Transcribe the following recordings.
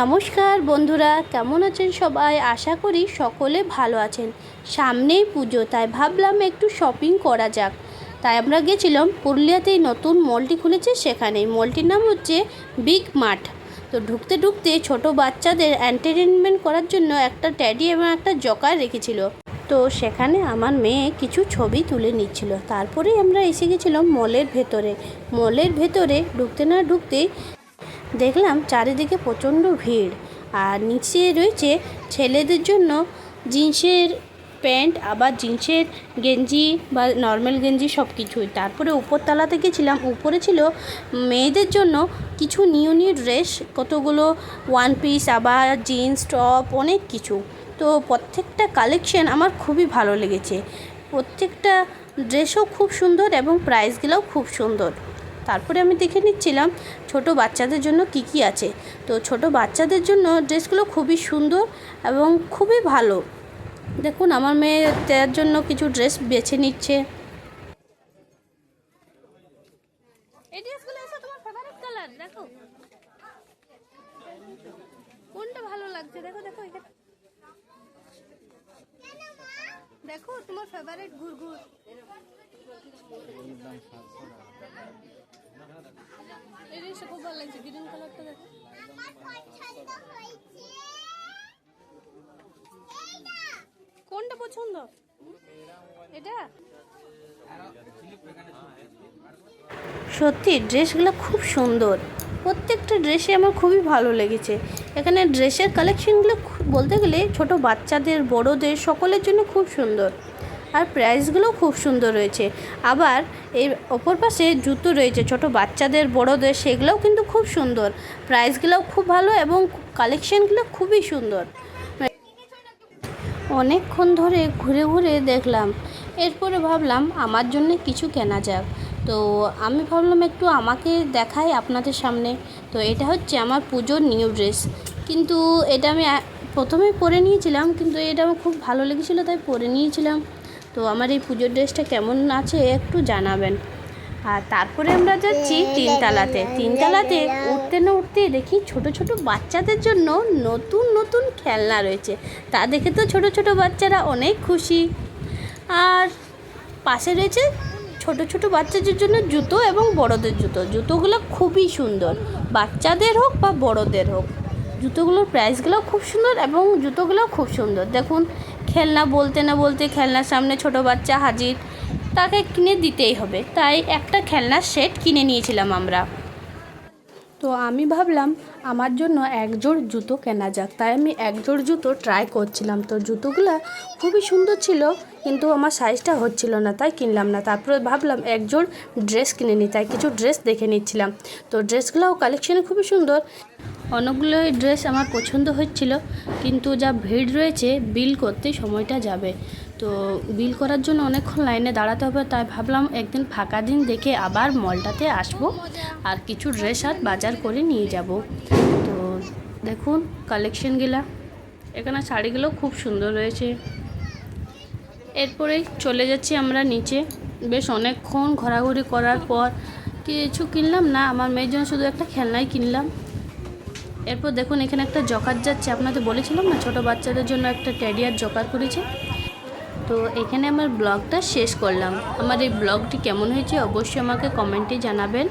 নমস্কার বন্ধুরা, কেমন আছেন সবাই? আশা করি সকলে ভালো আছেন। সামনেই পুজো, তাই ভাবলাম একটু শপিং করা যাক। তাই আমরা গেছিলাম, পুরুলিয়াতেই নতুন মলটি খুলেছে সেখানে। মলটির নাম হচ্ছে বিগ মাঠ তো ঢুকতে ঢুকতে ছোট বাচ্চাদের এন্টারটেনমেন্ট করার জন্য একটা ট্যাডি এবং একটা জকার রেখেছিল। তো সেখানে আমার মেয়ে কিছু ছবি তুলে নিচ্ছিল। তারপরেই আমরা এসে গেছিলাম মলের ভেতরে। মলের ভেতরে ঢুকতে না ঢুকতেই দেখলাম চারিদিকে প্রচণ্ড ভিড় আর নিচে রয়েছে ছেলেদের জন্য জিন্সের প্যান্ট, আবার জিন্সের গেঞ্জি বা নর্মাল গেঞ্জি সব কিছুই তারপরে উপরতলাতে গেছিলাম, উপরে ছিল মেয়েদের জন্য কিছু নিউ নিউ ড্রেস, কতগুলো ওয়ান পিস, আবার জিন্স, টপ, অনেক কিছু। তো প্রত্যেকটা কালেকশন আমার খুবই ভালো লেগেছে। প্রত্যেকটা ড্রেসও খুব সুন্দর এবং প্রাইসগুলোও খুব সুন্দর। তারপরে আমি দেখে নিচ্ছিলাম ছোট বাচ্চাদের জন্য কি কি আছে। তো ছোট বাচ্চাদের জন্য ড্রেসগুলো খুবই সুন্দর এবং খুবই ভালো। দেখুন, আমার মেয়ে তার জন্য কিছু ড্রেস বেছে নিচ্ছে। দেখো। তোমার ফেভারিট ঘুরঘুর এই ড্রেসটা খুব ভালো লাগছে গ্রিন কালারটা দেখো। কোনটা পছন্দ? এটা? সত্যি ড্রেসগুলো খুব সুন্দর। প্রত্যেকটা ড্রেসে আমার খুবই ভালো লেগেছে। এখানে ড্রেসের কালেকশনগুলো বলতে গেলে ছোট বাচ্চাদের বড়দের সকলের জন্য খুব সুন্দর। আর প্রাইসগুলোও খুব সুন্দর রয়েছে। আবার এর অপর পাশে জুতো রয়েছে, ছোট বাচ্চাদের, বড়দের, সেগুলোও কিন্তু খুব সুন্দর। প্রাইসগুলোও খুব ভালো এবং কালেকশানগুলো খুবই সুন্দর। অনেকক্ষণ ধরে ঘুরে ঘুরে দেখলাম। এরপরে ভাবলাম আমার জন্য কিছু কেনা যাক। তো আমি ভাবলাম একটু আমাকে দেখাই আপনাদের সামনে। তো এটা হচ্ছে আমার পুজোর নিউ ড্রেস। কিন্তু এটা আমি প্রথমেই পরে নিয়েছিলাম, কিন্তু এটা আমার খুব ভালো লেগেছিলো, তাই পরে নিয়েছিলাম। তো আমার এই পুজোর ড্রেসটা কেমন আছে একটু জানাবেন। আর তারপরে আমরা যাচ্ছি তিনতলাতে তিনতলাতে উঠতে না উঠতে দেখি ছোট ছোট বাচ্চাদের জন্য নতুন নতুন খেলনা রয়েছে। তা দেখে তো ছোট ছোট বাচ্চারা অনেক খুশি। আর পাশে রয়েছে ছোট ছোট বাচ্চাদের জন্য জুতো এবং বড়দের জুতো। জুতোগুলো খুবই সুন্দর। বাচ্চাদের হোক বা বড়দের হোক। জুতোগুলোর প্রাইসগুলো খুব সুন্দর এবং জুতোগুলোও খুব সুন্দর। দেখুন, খেলনা বলতে না বলতে খেলনার সামনে ছোট বাচ্চা হাজির, তাকে কিনে দিতেই হবে। তাই একটা খেলনার সেট কিনে নিয়েছিলাম আমরা। তো আমি ভাবলাম, আমার জন্য একজোড় জুতো কেনা যাক। তাই আমি একজোড় জুতো ট্রাই করছিলাম। তো জুতোগুলো খুবই সুন্দর ছিল, কিন্তু আমার সাইজটা হচ্ছিল না, তাই কিনলাম না। তারপরে ভাবলাম একজোড় ড্রেস কিনে নিই। তাই কিছু ড্রেস দেখে নিচ্ছিলাম। তো ড্রেসগুলোও কালেকশানে খুবই সুন্দর। অনেকগুলো ড্রেস আমার পছন্দ হচ্ছিল, কিন্তু যা ভিড় রয়েছে, বিল করতে সময়টা যাবে। তো বিল করার জন্য অনেকক্ষণ লাইনে দাঁড়াতে হবে, তাই ভাবলাম একদিন ফাঁকা দিন দেখে আবার মলটাতে আসব আর কিছু ড্রেস আর বাজার করে নিয়ে যাব। তো দেখুন কালেকশনগুলা। এখানে শাড়িগুলো খুব সুন্দর রয়েছে। এরপরেই চলে যাচ্ছি আমরা নিচে। বেশ অনেকক্ষণ ঘোরাঘুরি করার পর কিছু কিনলাম না, আমার মেয়ের জন্য শুধু একটা খেলনাই কিনলাম। এরপর দেখুন, এখানে একটা জকার যাচ্ছে। আপনাদের বলেছিলাম না, ছোট বাচ্চাদের জন্য একটা ট্যাডিয়ার জকার করেছে। তো এখানে আমার ব্লগটা শেষ করলাম। আমার এই ব্লগটি কেমন হয়েছে অবশ্যই আমাকে কমেন্টে জানাবেন।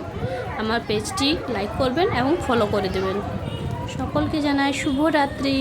আমার পেজটি লাইক করবেন এবং ফলো করে দেবেন। সকলকে জানাই শুভরাত্রি।